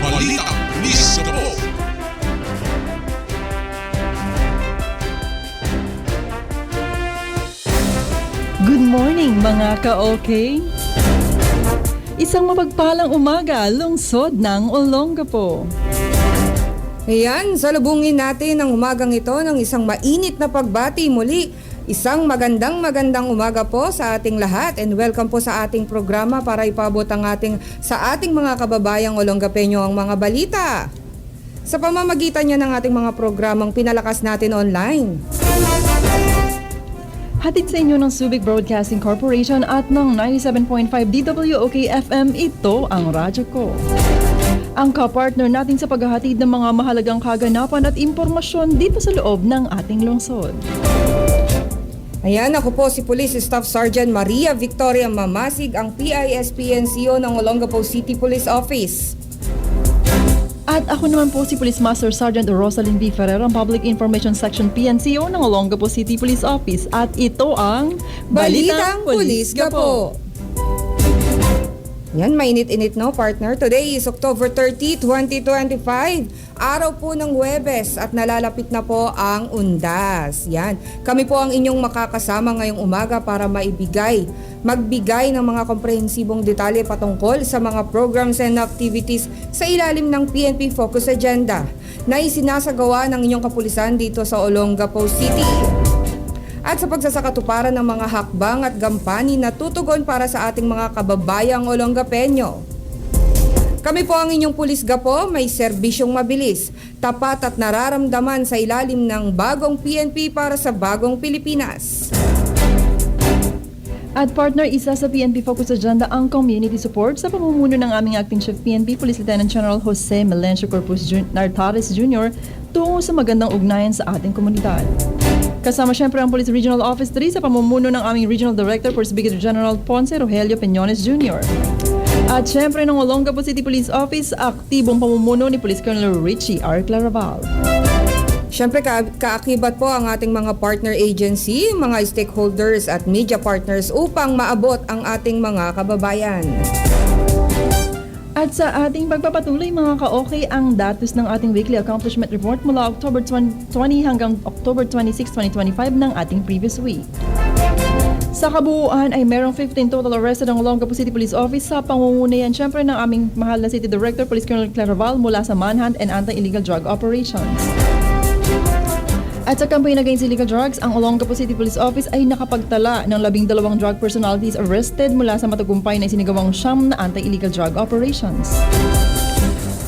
Balita Pulis Gabo. Good morning mga ka-okay! Isang mapagpalang umaga, lungsod ng Olongapo. Ayan, salubungin natin ang umagang ito ng isang mainit na pagbati muli. Isang magandang magandang umaga po sa ating lahat and welcome po sa ating programa para ipabot ang ating sa ating mga kababayang Olongapeño ang mga balita. Sa pamamagitan niya ng ating mga programang pinalakas natin online. Hatid sa inyo ng Subic Broadcasting Corporation at ng 97.5 DWOK FM, ito ang radyo ko. Ang kapartner natin sa paghahatid ng mga mahalagang kaganapan at impormasyon dito sa loob ng ating lungsod. Ayan, ako po si Police Staff Sergeant Maria Victoria Mamasig, ang PISPNCO ng Olongapo City Police Office. At ako naman po si Police Master Sergeant Rosalind B. Ferrer, ang Public Information Section PNCO ng Olongapo City Police Office. At ito ang Balitang Pulis Gapo. Yan, mainit-init no, partner. Today is October 30, 2025. Araw po ng Huwebes at nalalapit na po ang Undas. Yan. Kami po ang inyong makakasama ngayong umaga para maibigay, magbigay ng mga komprehensibong detalye patungkol sa mga programs and activities sa ilalim ng PNP Focus Agenda na isinasagawa ng inyong kapulisan dito sa Olongapo City at sa pagsasakatuparan ng mga hakbang at gampani na tutugon para sa ating mga kababayang Olongapeño. Kami po ang inyong pulis gapo, may serbisyong mabilis, tapat at nararamdaman sa ilalim ng bagong PNP para sa bagong Pilipinas. At partner, isa sa PNP Focus Agenda ang community support sa pamumuno ng aming acting chief PNP Police Lieutenant General Jose Melencio Corpus Jun- Nartares Jr. tungo sa magandang ugnayan sa ating komunidad. Kasama siyempre ang Police Regional Office 3 sa pamumuno ng aming Regional Director Police Brigadier General Ponce Rogelio Peñones Jr. At siyempre ng Olongapo City Police Office, aktibong pamumuno ni Police Colonel Richie R. Claraval. Siyempre ka- kaakibat po ang ating mga partner agency, mga stakeholders at media partners upang maabot ang ating mga kababayan. At sa ating pagpapatuloy mga ka-okay ang datos ng ating weekly accomplishment report mula October 20 hanggang October 26, 2025 ng ating previous week. Sa kabuuan ay merong 15 total arrested ang Olongapo City Police Office sa pangungunayan syempre ng aming mahal na City Director Police Colonel Claraval mula sa manhunt and anti-illegal drug operations. At sa campaign against illegal drugs, ang Olongapo City Police Office ay nakapagtala ng labing dalawang drug personalities arrested mula sa matagumpay na isinagawang siyam na anti-illegal drug operations.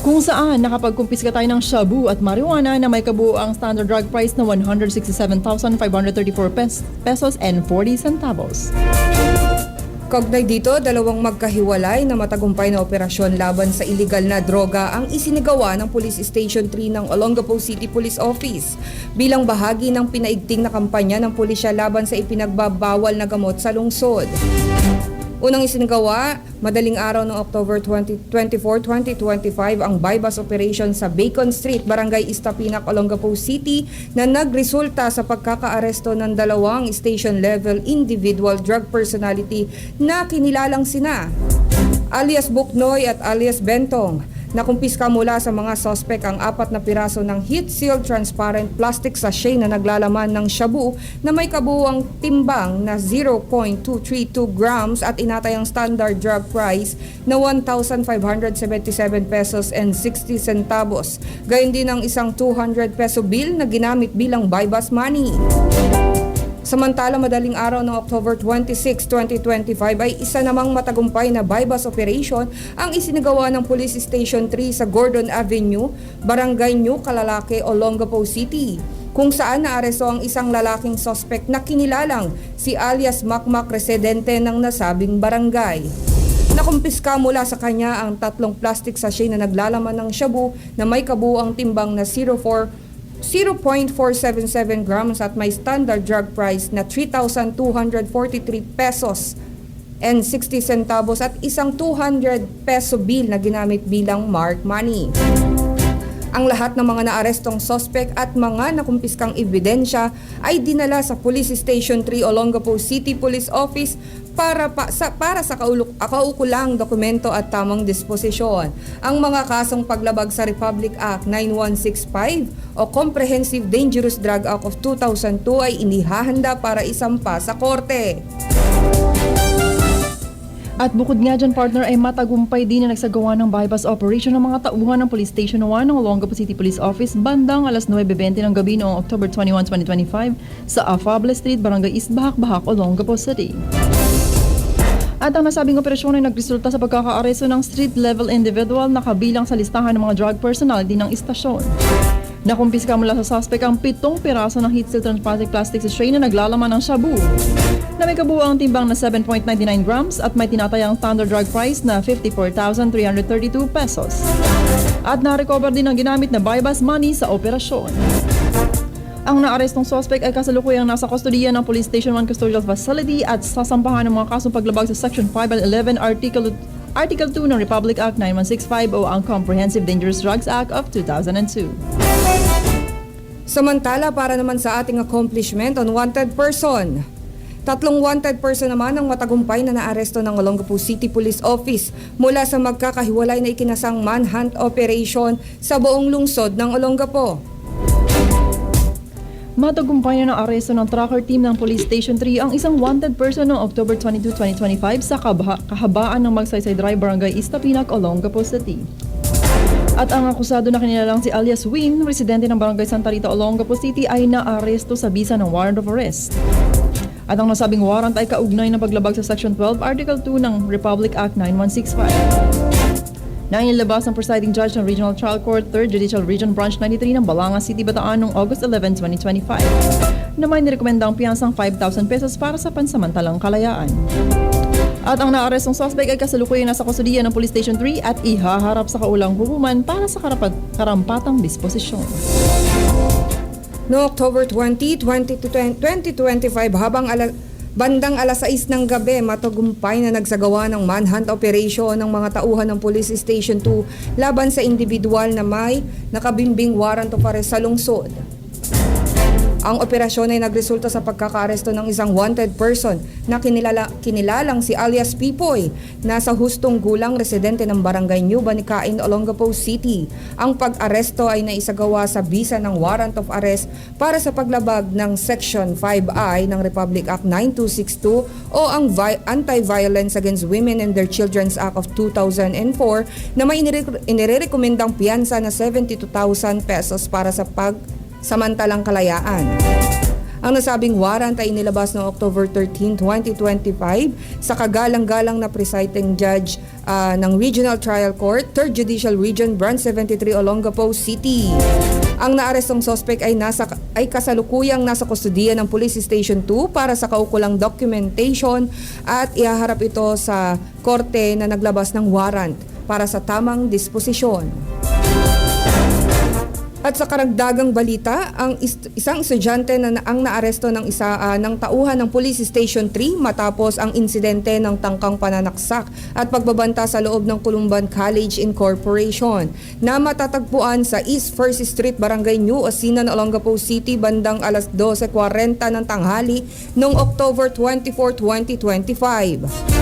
Kung saan nakapagkumpiska tayo ng shabu at marijuana na may kabuoang standard drug price na 167,534 pes- pesos and 40 centavos. Kaugnay dito, dalawang magkahiwalay na matagumpay na operasyon laban sa illegal na droga ang isinagawa ng Police Station 3 ng Olongapo City Police Office bilang bahagi ng pinaigting na kampanya ng pulisya laban sa ipinagbabawal na gamot sa lungsod. Unang isinagawa, madaling araw ng October 20, 24, 2025 ang bypass operation sa Bacon Street, Barangay Istapinac, Olongapo City na nagresulta sa pagkakaaresto ng dalawang station-level individual drug personality na kinilalang sina alias Buknoy at alias Bentong. Nakumpiska mula sa mga sospek ang apat na piraso ng heat-sealed transparent plastic sachet na naglalaman ng shabu na may kabuuang timbang na 0.232 grams at inatayang standard drug price na 1,577 pesos and 60 centavos. Gayun din ang isang 200 peso bill na ginamit bilang buy-bus money. Samantala, madaling araw ng October 26, 2025 ay isa namang matagumpay na bypass operation ang isinagawa ng Police Station 3 sa Gordon Avenue, Barangay New Kalalake, Olongapo City kung saan naaresto ang isang lalaking sospek na kinilalang si alias Makmak residente ng nasabing barangay. Nakumpiska mula sa kanya ang tatlong plastic sachet na naglalaman ng shabu na may kabuuang timbang na 04 0.477 grams at may standard drug price na 3,243 pesos and 60 centavos at isang 200 peso bill na ginamit bilang mark money. Ang lahat ng mga naarestong sospek at mga nakumpiskang ebidensya ay dinala sa Police Station 3 Olongapo City Police Office para pa, sa para sa kauluk, kaukulang dokumento at tamang disposisyon. Ang mga kasong paglabag sa Republic Act 9165 o Comprehensive Dangerous Drug Act of 2002 ay inihahanda para isampa sa korte. At bukod nga dyan, partner, ay matagumpay din na nagsagawa ng bypass operation ng mga tauhan ng Police Station 1 ng Olongapo City Police Office bandang alas 9.20 ng gabi noong October 21, 2025 sa Afable Street, Barangay East Bahak, Bahak, Olongapo City. At ang nasabing operasyon ay nagresulta sa pagkakaaresto ng street-level individual na kabilang sa listahan ng mga drug personality ng istasyon. Nakumpiska mula sa suspect ang pitong piraso ng heat steel transparent plastic strain na naglalaman ng shabu na may kabuuang timbang na 7.99 grams at may tinatayang standard drug price na 54,332 pesos. At na-recover din ang ginamit na buy-bus money sa operasyon. Ang naarestong suspect ay kasalukuyang nasa kustodiya ng Police Station 1 Custodial Facility at sasampahan ng mga kasong paglabag sa Section 5 and 11 Article Article 2 ng Republic Act 9165 o ang Comprehensive Dangerous Drugs Act of 2002. Samantala, para naman sa ating accomplishment on wanted person. Tatlong wanted person naman ang matagumpay na naaresto ng Olongapo City Police Office mula sa magkakahiwalay na ikinasang manhunt operation sa buong lungsod ng Olongapo. Matagumpay na aresto ng tracker team ng Police Station 3 ang isang wanted person noong October 22, 2025 sa kabaha- kahabaan ng Magsaysay Drive, Barangay Istapinac, Olongapo City. At ang akusado na kinilalang si alias Win, residente ng Barangay Santa Rita, Olongapo City ay naaresto sa bisa ng warrant of arrest. At ang nasabing warrant ay kaugnay ng paglabag sa Section 12, Article 2 ng Republic Act 9165 na inilabas ng presiding judge ng Regional Trial Court 3rd Judicial Region Branch 93 ng Balanga City, Bataan noong August 11, 2025 na may nirekomendang piyansang 5,000 pesos para sa pansamantalang kalayaan. At ang naarestong suspect ay kasalukuyang nasa kustudiya ng Police Station 3 at ihaharap sa kaulang hukuman para sa karapat, karampatang disposisyon. No October 20, 2025 habang ala, bandang alas 6 ng gabi matagumpay na nagsagawa ng manhunt operation ng mga tauhan ng Police Station 2 laban sa individual na may nakabimbing warrant of arrest sa lungsod. Ang operasyon ay nagresulta sa pagkakaaresto ng isang wanted person na kinilala, kinilalang si alias Pipoy na sa hustong gulang residente ng barangay New Banicain, Olongapo City. Ang pag-aresto ay naisagawa sa bisa ng warrant of arrest para sa paglabag ng Section 5I ng Republic Act 9262 o ang Vi- Anti-Violence Against Women and Their Children's Act of 2004 na may inire- inirekomendang piyansa na 72,000 pesos para sa pag samantalang kalayaan. Ang nasabing warrant ay inilabas noong October 13, 2025 sa kagalang-galang na presiding judge ah, ng Regional Trial Court, 3rd Judicial Region, Branch 73, Olongapo City. Ang naarestong suspect ay nasa ay kasalukuyang nasa kustudiya ng Police Station 2 para sa kaukulang documentation at ihaharap ito sa korte na naglabas ng warrant para sa tamang disposisyon. At sa karagdagang balita, ang is- isang estudyante na na- ang naaresto ng isa ah, ng tauhan ng Police Station 3 matapos ang insidente ng tangkang pananaksak at pagbabanta sa loob ng Columban College Incorporation na matatagpuan sa East First Street, Barangay New Asinan, Olongapo City bandang alas 12.40 ng tanghali noong October 24, 2025.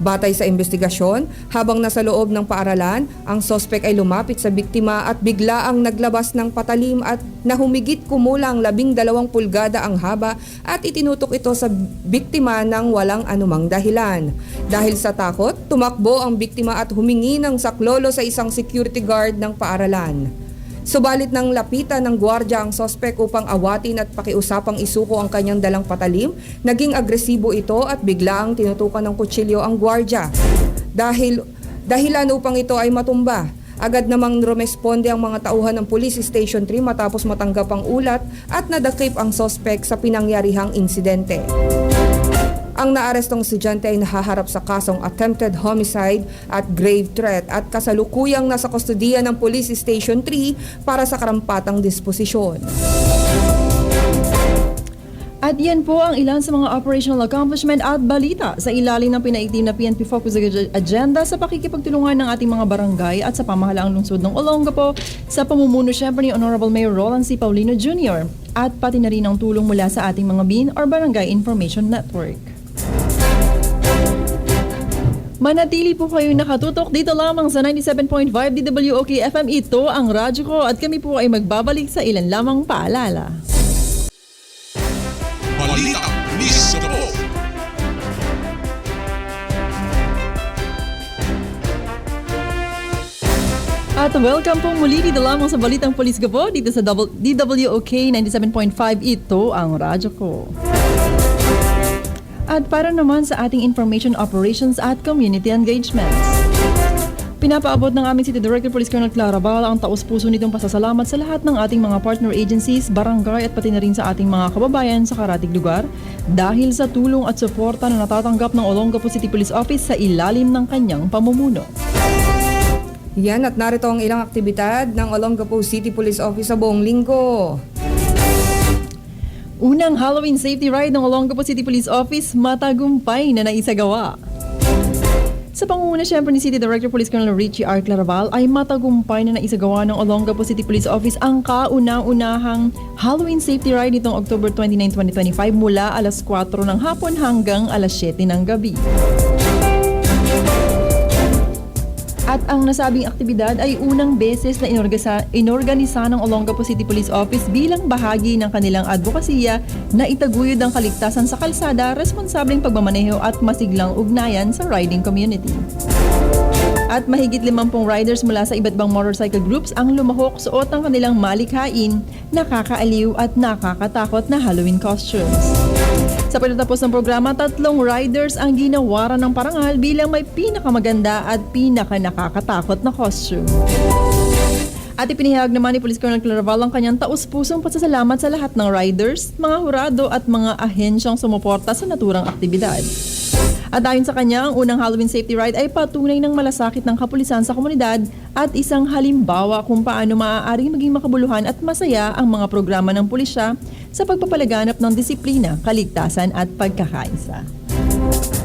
Batay sa investigasyon, habang nasa loob ng paaralan, ang sospek ay lumapit sa biktima at bigla ang naglabas ng patalim at nahumigit kumulang labing dalawang pulgada ang haba at itinutok ito sa biktima ng walang anumang dahilan. Dahil sa takot, tumakbo ang biktima at humingi ng saklolo sa isang security guard ng paaralan. Subalit nang lapitan ng gwardya ang sospek upang awatin at pakiusapang isuko ang kanyang dalang patalim, naging agresibo ito at biglaang tinutukan ng kutsilyo ang gwardya. Dahil dahilan upang ito ay matumba, agad namang rumesponde ang mga tauhan ng Police Station 3 matapos matanggap ang ulat at nadakip ang sospek sa pinangyarihang insidente. Ang naarestong estudyante ay nahaharap sa kasong attempted homicide at grave threat at kasalukuyang nasa kustodiya ng Police Station 3 para sa karampatang disposisyon. At yan po ang ilan sa mga operational accomplishment at balita sa ilalim ng pinaitim na PNP Focus Agenda sa pakikipagtulungan ng ating mga barangay at sa pamahalaang lungsod ng Olongapo sa pamumuno syempre ni Honorable Mayor Roland C. Paulino Jr. at pati na rin ang tulong mula sa ating mga BIN or Barangay Information Network. Manatili po kayo nakatutok dito lamang sa 97.5 DWOK FM. Ito ang radyo ko at kami po ay magbabalik sa ilan lamang paalala. Balita ni. At welcome po muli dito lamang sa Balitang Polis Gabo dito sa DWOK 97.5. Ito ang radyo ko. At para naman sa ating information operations at community engagements. Pinapaabot ng aming City Director Police Colonel Clara Bala ang taos-puso nitong pasasalamat sa lahat ng ating mga partner agencies, barangay at pati na rin sa ating mga kababayan sa karatig lugar dahil sa tulong at suporta na natatanggap ng Olongapo City Police Office sa ilalim ng kanyang pamumuno. Yan at narito ang ilang aktibidad ng Olongapo City Police Office sa buong linggo. Unang Halloween safety ride ng Olongapo City Police Office matagumpay na naisagawa. Sa pangunguna siyempre ni City Director Police Colonel Richie R. Claraval ay matagumpay na naisagawa ng Olongapo City Police Office ang kauna-unahang Halloween safety ride nitong October 29, 2025 mula alas 4 ng hapon hanggang alas 7 ng gabi. At ang nasabing aktibidad ay unang beses na inorganisa, inorganisa ng Olongapo City Police Office bilang bahagi ng kanilang advokasya na itaguyod ang kaligtasan sa kalsada, responsableng pagmamaneho at masiglang ugnayan sa riding community. At mahigit limampung riders mula sa iba't bang motorcycle groups ang lumahok suot ang kanilang malikhain, nakakaaliw at nakakatakot na Halloween costumes. Sa pagtatapos ng programa, tatlong riders ang ginawaran ng parangal bilang may pinakamaganda at pinakanakakatakot na costume. At ipinahayag naman ni Police Colonel Claraval ang kanyang taus-pusong pasasalamat sa lahat ng riders, mga hurado at mga ahensyang sumuporta sa naturang aktibidad. At ayon sa kanya, ang unang Halloween safety ride ay patunay ng malasakit ng kapulisan sa komunidad at isang halimbawa kung paano maaaring maging makabuluhan at masaya ang mga programa ng pulisya sa pagpapalaganap ng disiplina, kaligtasan at pagkakaisa.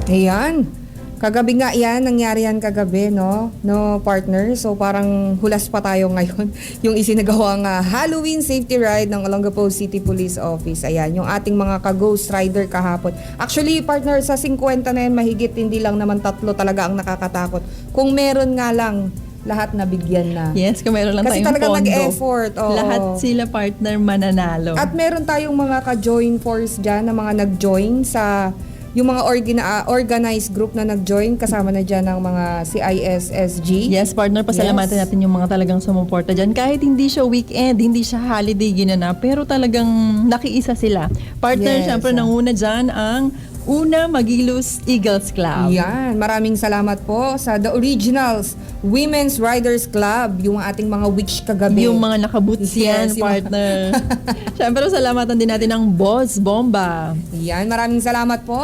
Ayan. Kagabi nga yan, nangyari yan kagabi, no? No, partner? So parang hulas pa tayo ngayon. yung isinagawang ah, Halloween safety ride ng Olongapo City Police Office. Ayan, yung ating mga ka-ghost rider kahapon. Actually, partner, sa 50 na yan, mahigit hindi lang naman tatlo talaga ang nakakatakot. Kung meron nga lang, lahat nabigyan na. Yes, kung meron lang Kasi tayong talaga nag-effort. oo. Lahat sila partner mananalo. At meron tayong mga ka-join force dyan na mga nag-join sa yung mga organa- ah, organized group na nag-join kasama na dyan ng mga CISSG. Yes, partner, pasalamatan Yes. natin yung mga talagang sumuporta dyan. Kahit hindi siya weekend, hindi siya holiday ginanap, pero talagang nakiisa sila. Partner, Yes. syempre, nanguna dyan ang Una Magilus Eagles Club. Yan, maraming salamat po sa The Originals Women's Riders Club, yung ating mga witch kagabi. Yung mga nakaboots yan, Yes, partner. syempre, salamatan din natin ang Boss Bomba. Yan, maraming salamat po.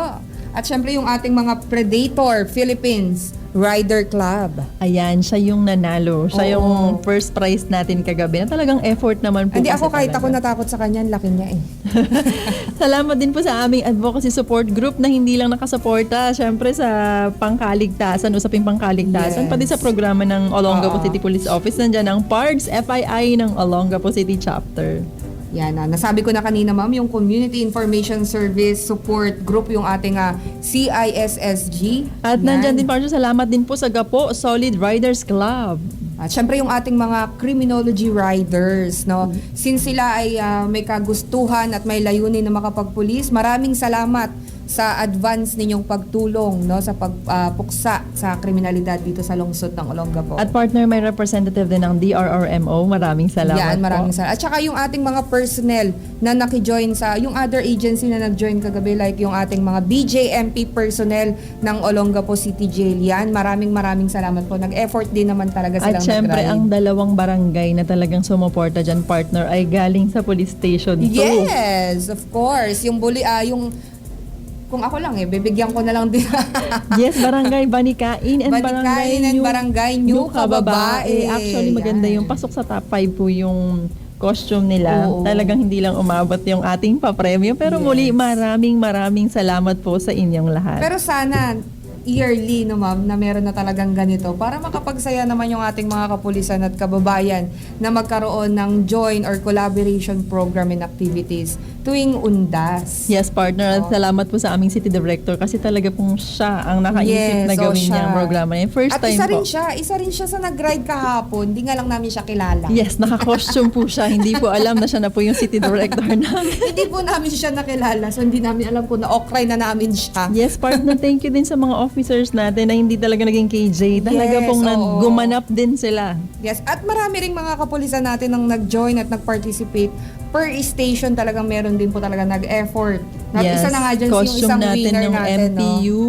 At syempre yung ating mga Predator Philippines Rider Club. Ayan, siya yung nanalo. Siya Oo. yung first prize natin kagabi. Na talagang effort naman po. Hindi kasi ako kahit talaga. ako natakot sa kanya, ang laki niya eh. Salamat din po sa aming advocacy support group na hindi lang nakasuporta, syempre sa pangkaligtasan, usaping pangkaligtasan, Yes. pati sa programa ng Olongapo Oo. City Police Office. Nandiyan ang PARDS FII ng Olongapo City Chapter. Yan na. Nasabi ko na kanina ma'am, yung Community Information Service Support Group, yung ating ah, CISSG. At Yan. nandyan din partner, salamat din po sa Gapo Solid Riders Club. At syempre yung ating mga criminology riders, no? Since sila ay ah, may kagustuhan at may layunin na makapagpulis, maraming salamat sa advance ninyong pagtulong no sa pagpuksa sa kriminalidad dito sa lungsod ng Olongapo. At partner, may representative din ng DRRMO. Maraming salamat Yan, maraming po. salamat. At saka yung ating mga personnel na nakijoin sa, yung other agency na nag-join kagabi, like yung ating mga BJMP personnel ng Olongapo City Jail. Yan, maraming maraming salamat po. Nag-effort din naman talaga silang At syempre, ang dalawang barangay na talagang sumuporta dyan, partner, ay galing sa police station 2. Yes, of course. Yung bully, ah, yung kung ako lang eh, bibigyan ko na lang din. Yes, Barangay Banikain and Banikain Barangay and New, Barangay New Kababae. Actually, maganda yung pasok sa top 5 po yung costume nila. Oo. Talagang hindi lang umabot yung ating papremyo. Pero Yes. muli, maraming maraming salamat po sa inyong lahat. Pero sana, yearly no ma'am na meron na talagang ganito para makapagsaya naman yung ating mga kapulisan at kababayan na magkaroon ng joint or collaboration program and activities tuwing undas. Yes, partner. Oo. salamat po sa aming city director kasi talaga pong siya ang nakaisip Yes, na oo, gawin siya. niya ang programa na yun. First At time isa po. rin siya, isa rin siya sa nag-ride kahapon, hindi nga lang namin siya kilala. Yes, naka-costume po siya. Hindi po alam na siya na po yung city director namin. hindi po namin siya nakilala, so hindi namin alam kung na-okray na namin siya. Yes, partner. Thank you din sa mga officers natin na hindi talaga naging KJ. Talaga Yes, pong oo. nag- gumanap din sila. Yes, at marami ring mga kapulisan natin ang nag-join at nag-participate. Per station talagang meron din po talaga nag-effort. Na, yes. Isa na nga dyan yung Costume isang natin winner yung natin. MPU.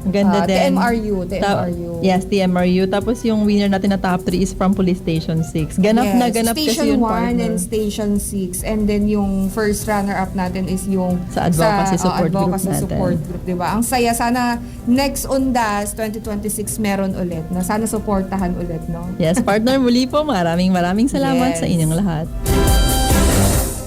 Ang ganda Ah, din. TMRU, Ta- TMRU. yes, TMRU. Tapos yung winner natin na top 3 is from Police Station 6. Ganap yes. na ganap Station kasi yun, 1 partner. and Station 6. And then yung first runner-up natin is yung Sa advocacy oh, support group advocacy natin. support group. Diba? Ang saya. Sana next Undas 2026 meron ulit. Na sana supportahan ulit, no? Yes, partner, muli po maraming maraming salamat Yes. sa inyong lahat.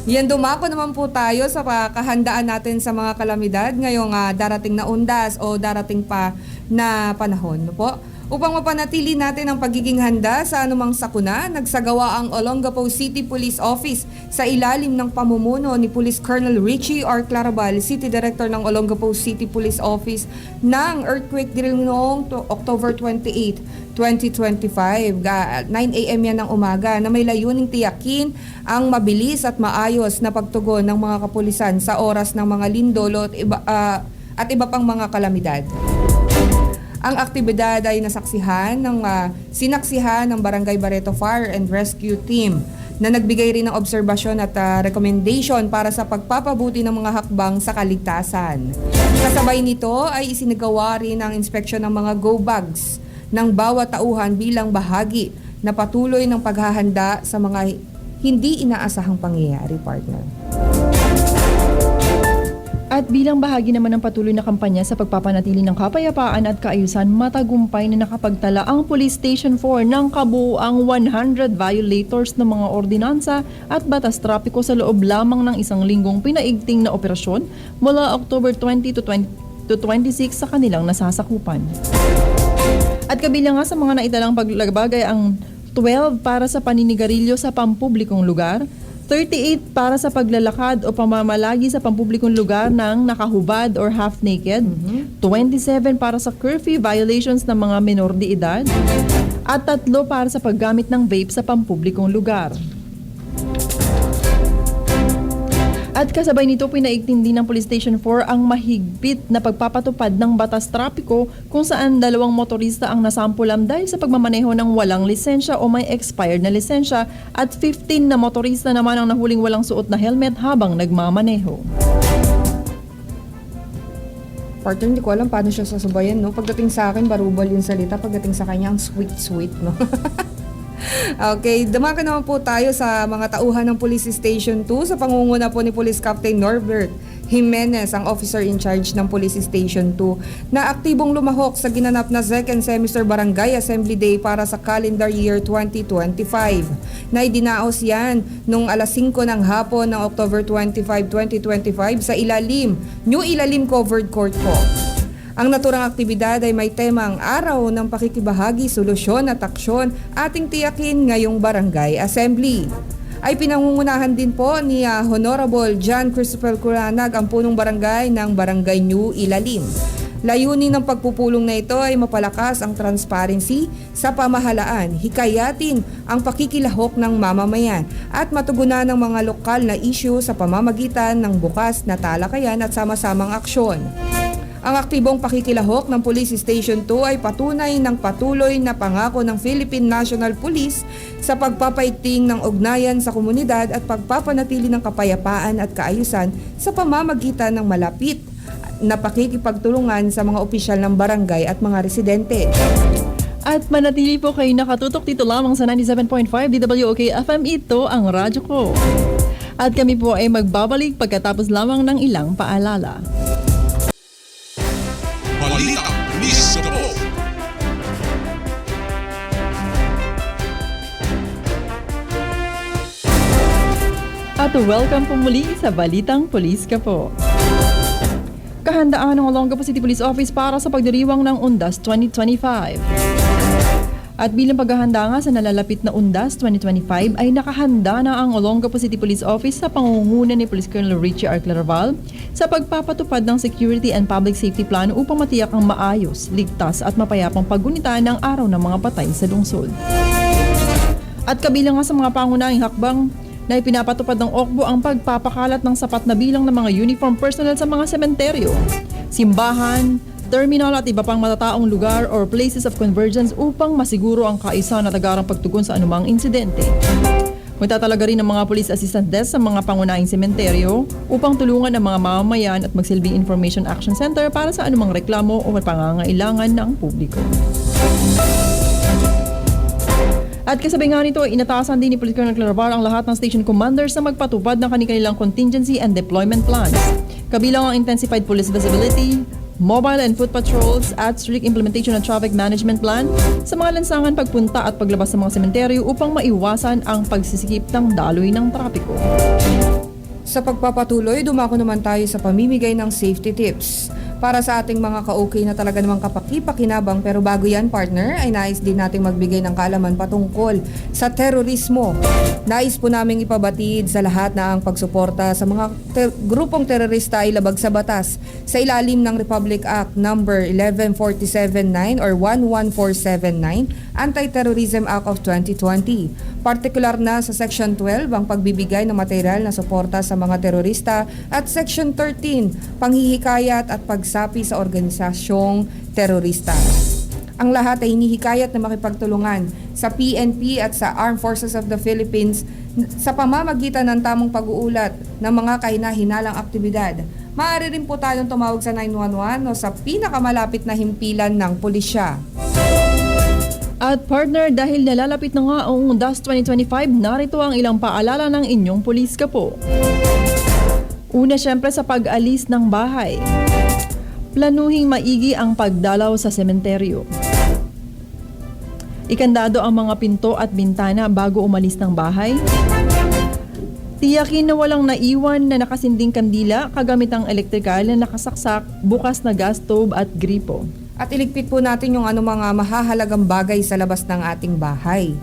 Yan, dumako naman po tayo sa kahandaan natin sa mga kalamidad ngayong ah, darating na undas o darating pa na panahon. No po? Upang mapanatili natin ang pagiging handa sa anumang sakuna, nagsagawa ang Olongapo City Police Office sa ilalim ng pamumuno ni Police Colonel Richie R. Clarabal, City Director ng Olongapo City Police Office ng earthquake drill noong to- October 28, 2025. Ga- 9 a.m. yan ng umaga na may layuning tiyakin ang mabilis at maayos na pagtugon ng mga kapulisan sa oras ng mga lindolo at iba, ah, at iba pang mga kalamidad. Ang aktibidad ay nasaksihan ng ah, sinaksihan ng Barangay Barreto Fire and Rescue Team na nagbigay rin ng obserbasyon at ah, recommendation para sa pagpapabuti ng mga hakbang sa kaligtasan. Kasabay nito ay isinagawa rin ang inspeksyon ng mga go bags ng bawat tauhan bilang bahagi na patuloy ng paghahanda sa mga hindi inaasahang pangyayari, partner. At bilang bahagi naman ng patuloy na kampanya sa pagpapanatili ng kapayapaan at kaayusan, matagumpay na nakapagtala ang Police Station 4 ng kabuuang 100 violators ng mga ordinansa at batas trapiko sa loob lamang ng isang linggong pinaigting na operasyon mula October 20 to 20 to 26 sa kanilang nasasakupan. At kabilang nga sa mga naitalang paglagabag ay ang 12 para sa paninigarilyo sa pampublikong lugar, 38 para sa paglalakad o pamamalagi sa pampublikong lugar ng nakahubad or half-naked, 27 para sa curfew violations ng mga menor de edad, at tatlo para sa paggamit ng vape sa pampublikong lugar. At kasabay nito, pinaigting din ng Police Station 4 ang mahigpit na pagpapatupad ng batas trapiko kung saan dalawang motorista ang nasampulan dahil sa pagmamaneho ng walang lisensya o may expired na lisensya at 15 na motorista naman ang nahuling walang suot na helmet habang nagmamaneho. Partner, hindi ko alam paano siya sasabayan, no? Pagdating sa akin, barubal yung salita. Pagdating sa kanya, ang sweet-sweet, no? okay, dumaga naman po tayo sa mga tauhan ng Police Station 2 sa pangunguna po ni Police Captain Norbert Jimenez, ang officer in charge ng Police Station 2, na aktibong lumahok sa ginanap na second semester Barangay Assembly Day para sa calendar year 2025. Na idinaos yan nung alas 5 ng hapon ng October 25, 2025 sa ilalim, New Ilalim Covered Court po. Ang naturang aktibidad ay may temang araw ng pakikibahagi, solusyon at aksyon ating tiyakin ngayong barangay assembly. Ay pinangungunahan din po ni ah, Honorable John Christopher Curanag ang punong barangay ng Barangay New Ilalim. Layunin ng pagpupulong na ito ay mapalakas ang transparency sa pamahalaan, hikayatin ang pakikilahok ng mamamayan at matugunan ng mga lokal na issue sa pamamagitan ng bukas na talakayan at sama-samang aksyon. Ang aktibong pakikilahok ng Police Station 2 ay patunay ng patuloy na pangako ng Philippine National Police sa pagpapaigting ng ugnayan sa komunidad at pagpapanatili ng kapayapaan at kaayusan sa pamamagitan ng malapit na pakikipagtulungan sa mga opisyal ng barangay at mga residente. At manatili po kayo nakatutok dito lamang sa 97.5 DWOK FM. Ito ang radyo ko. At kami po ay magbabalik pagkatapos lamang ng ilang paalala. Balita ni Sabo. At welcome po muli sa Balitang Polis ka po. kahandaan ng Olongapo City Police Office para sa pagdiriwang ng Undas 2025. At bilang paghahanda nga sa nalalapit na Undas 2025 ay nakahanda na ang Olongapo City Police Office sa pangunguna ni Police Colonel Richie R. Claraval sa pagpapatupad ng security and public safety plan upang matiyak ang maayos, ligtas at mapayapang paggunita ng araw ng mga patay sa lungsod. At kabilang nga sa mga pangunahing hakbang na ipinapatupad ng OKBO ang pagpapakalat ng sapat na bilang ng mga uniform personnel sa mga sementeryo, simbahan, terminal at iba pang matataong lugar or places of convergence upang masiguro ang kaisa at agarang pagtugon sa anumang insidente. Magtatalaga rin ng mga police assistant desk sa mga pangunahing sementeryo upang tulungan ang mga mamamayan at magsilbing information action center para sa anumang reklamo o pangangailangan ng publiko. At kasabay nga nito, inatasan din ni Police Colonel Claraval ang lahat ng station commanders na magpatupad ng kanilang contingency and deployment plans. Kabilang ang intensified police visibility, mobile and foot patrols at strict implementation ng traffic management plan sa mga lansangan pagpunta at paglabas sa mga sementeryo upang maiwasan ang pagsisikip ng daloy ng trapiko. Sa pagpapatuloy, dumako naman tayo sa pamimigay ng safety tips. Para sa ating mga ka-okay na talaga namang kapaki-pakinabang pero bago yan partner, ay nais din nating magbigay ng kaalaman patungkol sa terorismo. Nais po naming ipabatid sa lahat na ang pagsuporta sa mga ter- grupong terorista ay labag sa batas sa ilalim ng Republic Act number 11479 or 11479, Anti-Terrorism Act of 2020. Partikular na sa Section 12 ang pagbibigay ng material na suporta sa mga terorista at Section 13, panghihikayat at pagsapi sa organisasyong terorista. Ang lahat ay hinihikayat na makipagtulungan sa PNP at sa Armed Forces of the Philippines sa pamamagitan ng tamang pag-uulat ng mga kahina-hinalang aktibidad. Maaari rin po tayong tumawag sa 911 o sa pinakamalapit na himpilan ng pulisya. At partner, dahil nalalapit na nga ang DAS 2025, narito ang ilang paalala ng inyong pulis ka po. Una syempre sa pag-alis ng bahay. Planuhing maigi ang pagdalaw sa sementeryo. Ikandado ang mga pinto at bintana bago umalis ng bahay. Tiyakin na walang naiwan na nakasinding kandila kagamit ang elektrikal na nakasaksak, bukas na gas stove at gripo. At iligpit po natin yung ano mga mahahalagang bagay sa labas ng ating bahay.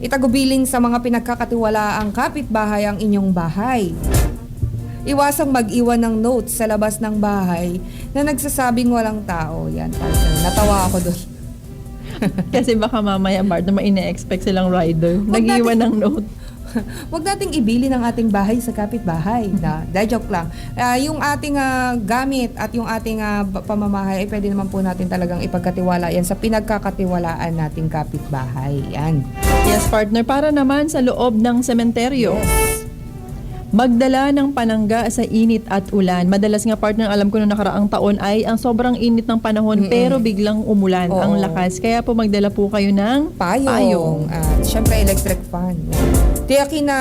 Itagubilin sa mga pinagkakatiwalaang kapitbahay ang inyong bahay. Iwasang mag-iwan ng notes sa labas ng bahay na nagsasabing walang tao. Yan, partner. Natawa ako doon. Kasi baka mamaya, Mart, na ine-expect silang rider. Nag-iwan ng note. Huwag nating ibili ng ating bahay sa kapitbahay. Na, da, joke lang. Ah, yung ating ah, gamit at yung ating ba- pamamahay, eh, pwede naman po natin talagang ipagkatiwala yan sa pinagkakatiwalaan nating kapitbahay. Yan. Yes, partner. Para naman sa loob ng sementeryo. Magdala ng panangga sa init at ulan. Madalas nga partner, alam ko noong nakaraang taon ay ang sobrang init ng panahon pero biglang umulan Oo. ang lakas. Kaya po magdala po kayo ng Payong. payong. At syempre electric fan. Tiyakin na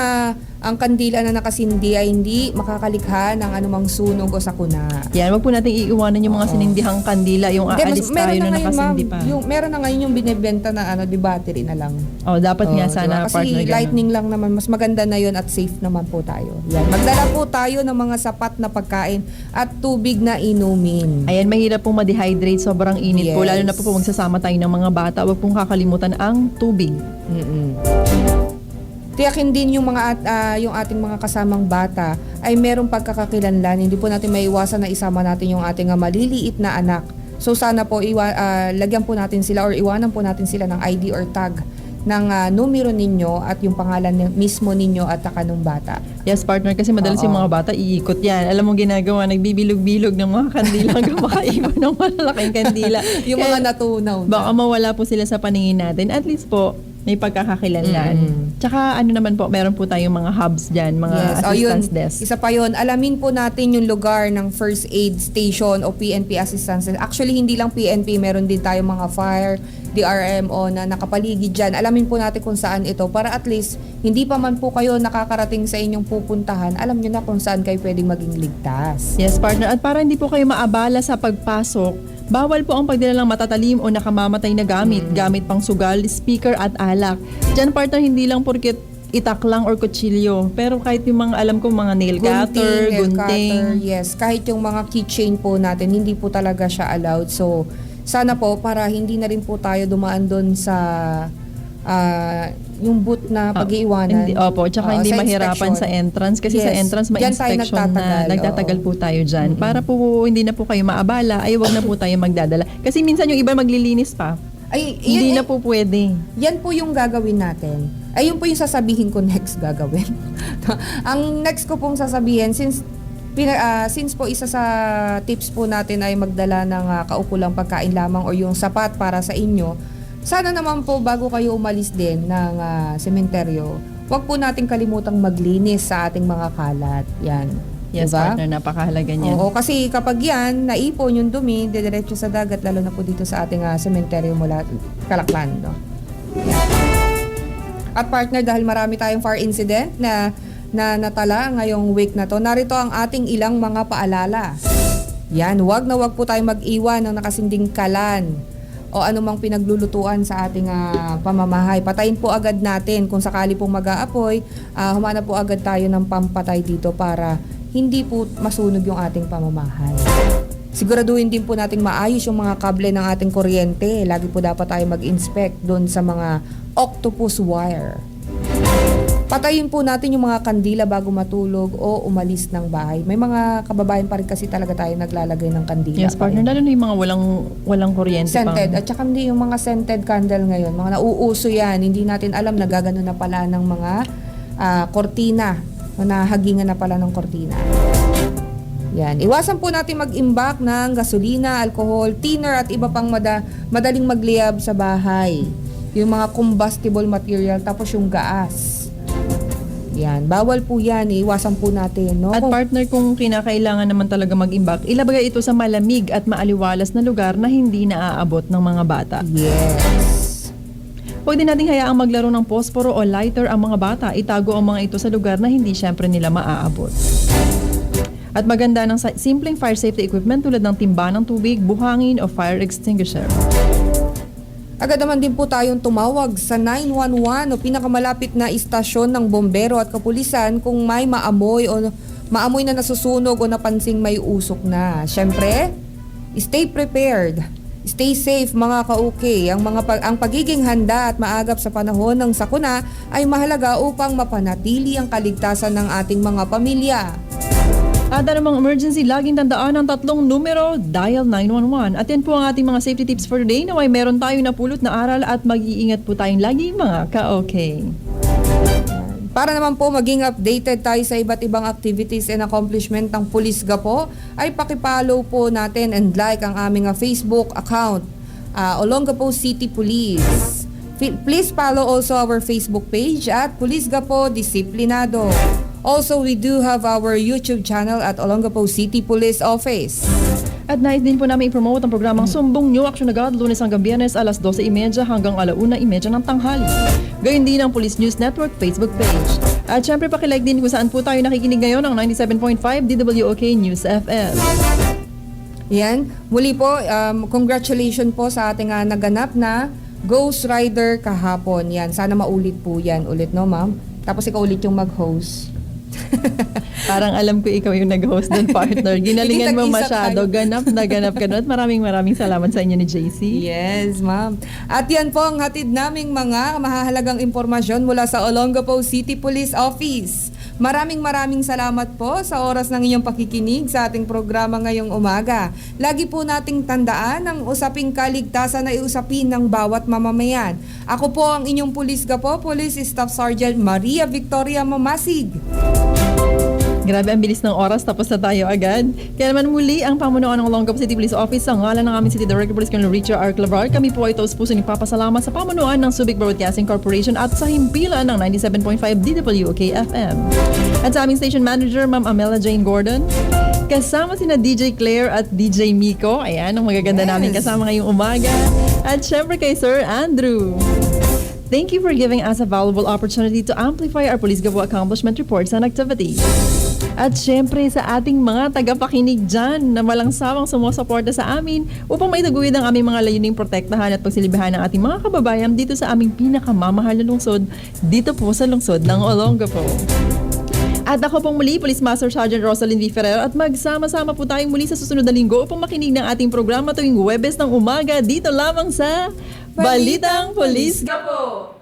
ang kandila na nakasindi ay hindi makakalikha ng anumang sunog o sakuna. Yan, wag po natin iiwanan yung mga Oo. sinindihang kandila, yung Hindi, aalis meron tayo na ngayon, nakasindi ma'am, pa. Yung, meron na ngayon yung binibenta na ano, di battery na lang. oh, dapat nga sana diba? Kasi partner ganun. lightning lang naman, mas maganda na yun at safe naman po tayo. Yan. Magdala po tayo ng mga sapat na pagkain at tubig na inumin. Ayan, mahirap pong ma-dehydrate, sobrang init po. Yes. Lalo na po po magsasama tayo ng mga bata. Huwag pong kakalimutan ang tubig. Mm-mm. Tiyakin din yung mga at, ah, yung ating mga kasamang bata ay merong pagkakakilanlan. Hindi po natin maiwasan na isama natin yung ating maliliit na anak. So sana po iwa, ah, lagyan po natin sila or iwanan po natin sila ng ID or tag ng ah, numero ninyo at yung pangalan ni- mismo ninyo at saka nung bata. Yes, partner, kasi madalas Oo. yung mga bata iikot yan. Alam mo ginagawa, nagbibilog-bilog ng mga kandila hanggang makaiwan ng malalaking kandila. yung mga natunaw na. Baka mawala po sila sa paningin natin. At least po, may pagkakakilanlan. Mm. Tsaka ano naman po, meron po tayong mga hubs dyan, mga Yes, oh, yun. assistance desk. Isa pa yun, alamin po natin yung lugar ng first aid station o PNP assistance. Actually, hindi lang PNP, meron din tayong mga fire, DRMO na nakapaligid dyan. Alamin po natin kung saan ito para at least hindi pa man po kayo nakakarating sa inyong pupuntahan, alam nyo na kung saan kayo pwedeng maging ligtas. Yes, partner. At para hindi po kayo maabala sa pagpasok, bawal po ang pagdala ng matatalim o nakamamatay na gamit, Mm. gamit pang sugal, speaker at alak. Diyan, partner, hindi lang porket itak lang or kutsilyo. Pero kahit yung mga alam ko mga nail cutter, nail gunting. cutter, yes. Kahit yung mga keychain po natin, hindi po talaga siya allowed. So, sana po para hindi na rin po tayo dumaan doon sa ah, yung boot na Ah, pag-iiwanan. Hindi, opo, tsaka Oo, hindi sa mahirapan inspection. sa entrance kasi sa Yes. entrance may inspection na nagtatagal oo. po tayo dyan. Para po hindi na po kayo maabala, ay wag na po tayo magdadala. Kasi minsan yung iba maglilinis pa. Ay, Hindi yun- na po pwede. Yan po yung gagawin natin. Ay, yun po yung sasabihin ko next gagawin. Ang next ko pong sasabihin, since pina, ah, since po isa sa tips po natin ay magdala ng ah, kaukulang pagkain lamang o yung sapat para sa inyo, sana naman po bago kayo umalis din ng ah, sementeryo, wag po natin kalimutang maglinis sa ating mga kalat. Yan. Yes, Diba? partner, napakahalaga niyan. Oo, kasi kapag yan, naipon yung dumi, didiretso sa dagat, lalo na po dito sa ating uh, sementeryo mula Kalaklan. No? At partner, dahil marami tayong fire incident na, na natala ngayong week na to, narito ang ating ilang mga paalala. Yan, wag na wag po tayo mag-iwan ng nakasinding kalan o anumang pinaglulutuan sa ating ah, pamamahay. Patayin po agad natin kung sakali pong mag-aapoy, ah, humanap po agad tayo ng pampatay dito para hindi po masunog yung ating pamamahay. Siguraduhin din po nating maayos yung mga kable ng ating kuryente. Lagi po dapat tayo mag-inspect doon sa mga octopus wire. Patayin po natin yung mga kandila bago matulog o umalis ng bahay. May mga kababayan pa rin kasi talaga tayo naglalagay ng kandila. Yes, pa partner, lalo na yung mga walang walang kuryente Scented. pang. At saka hindi yung mga scented candle ngayon. Mga nauuso yan. Hindi natin alam na gagano na pala ng mga ah, kortina. Nahagingan na pala ng kortina. Yan. Iwasan po natin mag-imbak ng gasolina, alcohol, thinner at iba pang mada- madaling magliyab sa bahay. Yung mga combustible material tapos yung gas. Yan. Bawal po yan. Iwasan po natin. No? At Kung- partner, kung kinakailangan naman talaga mag-imbak, ilabagay ito sa malamig at maaliwalas na lugar na hindi naaabot ng mga bata. yes. Pwede nating hayaang maglaro ng posporo o lighter ang mga bata. Itago ang mga ito sa lugar na hindi syempre nila maaabot. At maganda ng simpleng fire safety equipment tulad ng timba ng tubig, buhangin o fire extinguisher. Agad naman din po tayong tumawag sa 911 o pinakamalapit na istasyon ng bombero at kapulisan kung may maamoy o maamoy na nasusunog o napansing may usok na. Siyempre, stay prepared. Stay safe mga ka-okay. Ang, mga pag- ang pagiging handa at maagap sa panahon ng sakuna ay mahalaga upang mapanatili ang kaligtasan ng ating mga pamilya. At anumang emergency, laging tandaan ang tatlong numero, dial 911. At yan po ang ating mga safety tips for today na may meron tayong napulot na aral at mag-iingat po tayong lagi mga ka-okay. Para naman po maging updated tayo sa iba't ibang activities and accomplishment ng Police Gapo, ay pakipollow po natin and like ang aming ah, Facebook account, uh, Olongapo City Police. Please follow also our Facebook page at Police Gapo Disiplinado. Also, we do have our YouTube channel at Olongapo City Police Office. At nais din po namin i-promote ang programang Sumbong New Action Agad lunes hanggang biyernes alas 12.30 hanggang alauna.30 ng tanghali. Gayun din ang Police News Network Facebook page. At syempre pakilike din kung saan po tayo nakikinig ngayon ng 97.5 DWOK News FM. Yan. Muli po, um, congratulations po sa ating ah, naganap na Ghost Rider kahapon. Yan. Sana maulit po yan ulit, no, ma'am? Tapos ikaw ulit yung mag-host. Parang alam ko ikaw yung nag-host doon, partner. Ginalingan mo masyado. tayo. Ganap na ganap ka doon. At maraming maraming salamat sa inyo ni JC. Yes, ma'am. At yan po ang hatid naming mga mahahalagang impormasyon mula sa Olongapo City Police Office. Maraming maraming salamat po sa oras ng inyong pakikinig sa ating programa ngayong umaga. Lagi po nating tandaan ang usaping kaligtasan na iusapin ng bawat mamamayan. Ako po ang inyong pulis gapo, Police Staff Sergeant Maria Victoria Mamasig. Grabe ang bilis ng oras tapos na tayo agad. Kaya naman muli ang pamunuan ng Olongapo City Police Office sa ngalan ng aming City Director Police Colonel Richard R. Clavar. Kami po ay taos puso ni papasalamat sa pamunuan ng Subic Broadcasting Corporation at sa himpilan ng 97.5 DWOK FM. At sa aming station manager, Ma'am Amela Jane Gordon. Kasama sina DJ Claire at DJ Miko. Ayan, ang magaganda Yes. namin kasama ngayong umaga. At syempre kay Sir Andrew. Thank you for giving us a valuable opportunity to amplify our Police Gabo accomplishment reports and activities. At syempre sa ating mga tagapakinig dyan na walang sawang sumusuporta sa amin upang maitaguyod ang aming mga layuning protektahan at pagsilibahan ng ating mga kababayan dito sa aming pinakamamahal na lungsod, dito po sa lungsod ng Olongapo. At ako pong muli, Police Master Sergeant Rosalyn V. Ferrer at magsama-sama po tayong muli sa susunod na linggo upang makinig ng ating programa tuwing Webes ng umaga dito lamang sa Balitang Police Gapo!